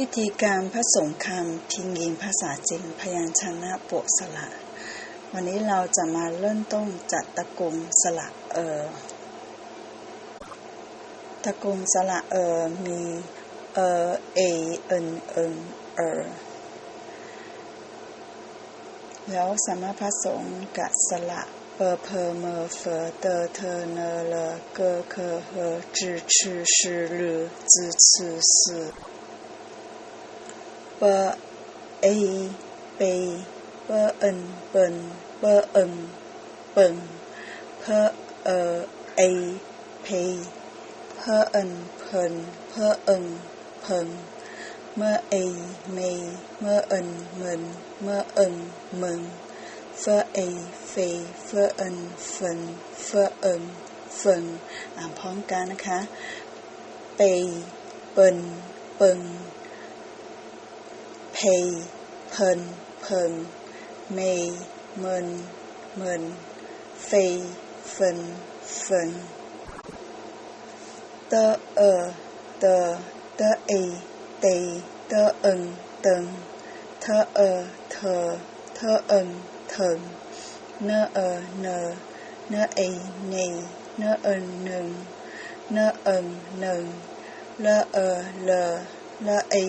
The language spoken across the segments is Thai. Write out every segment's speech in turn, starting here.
วิธีการผสมคำพิมพ์ยิงภาษาจีนพยัญชนะบวกสระวันนี้เราจะมาเริ่มต้นจัดตะกูลสระเออ ตะกูลสระเออมีเออเอเอ็นเอ็นเออแล้วสามารถผสมกับสระเปอเพอเมอเฟอเตอเทอเนเลเกอเคอเฮจือชือชือลือจือชื่อชื่อ เปอเอเปเปอเอินเปินเปอเอิงเปิงเพอเอเอเพเพอเอินเพินเพอเอิงเพิงเมื่อเอเมเมื่อเอินเมินเมื่อเอิงเมิงเฟอเอเฟเฟอเอินเฟินเฟอเอิงเฟิงอ่านพร้อมกันนะคะเปเปินเปิง thì hình phừng mì mình mình phì phình phình tơ ờ tờ tơ ì tì tơ ừng từng thơ ờ thờ, thơ ừng thừng nơ ờ nờ, nơ ì nì nơ ừng nừng nơ ừng nừng lơ ờ lờ, lơ ì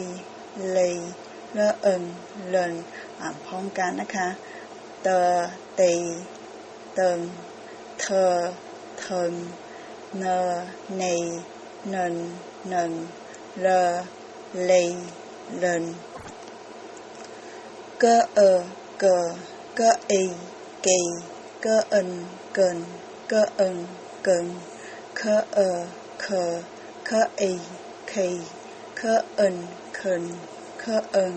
lì ยละเอิงเลินอ่านพร้อมกันนะคะเตอเตเติงเธอเทิงเนเนเนินเนินเลเลเลินเกเอเกเกเอเกเกเอินเกินเกเอิงเกินเคเอเคเคเอเคเคเอินเคิน เคเอิง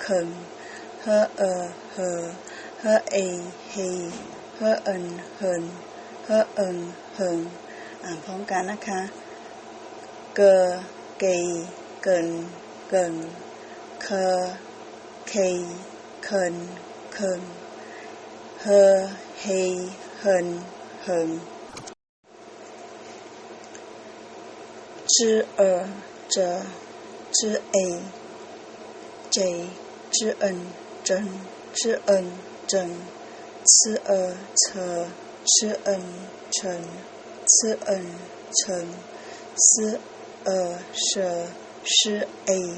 เคิงเฮเอเฮเฮเอเฮเฮเอินเฮินเฮเอิงเฮิงอ่านพร้อมกันนะคะเกเกเกินเกินเคเคเคินเคิงเฮเฮเฮินเฮิง知而者知 a j 知 n 真知 n 真吃而车吃 n 成吃 n 成思而舍是 a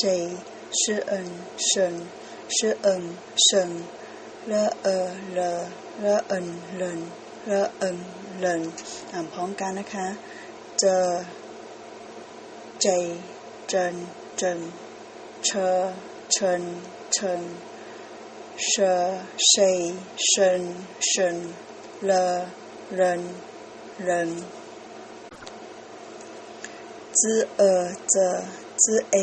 谁是 n 生是 n 生了而了了 n 人了 n 人อ่านพร้อมกันนะคะเจอ j 真真 车称称，车谁声声，了人人。z e z z a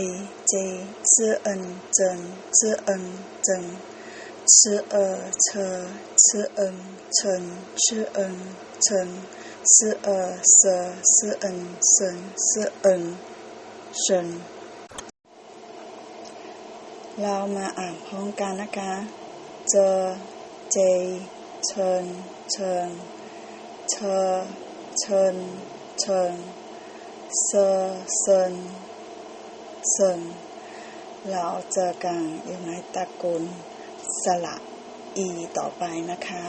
j z n z n z n z n，z e ch z n ch z n ch，z e sh z n sh z n sh。 เรามาอ่านพร้อมกันนะคะ เจอ เจ เชิญ เชิญ เชอเชิญ เชิญ เซอเซินเซินเราเจอกันอยู่ในตระกูลสระอีต่อไปนะคะ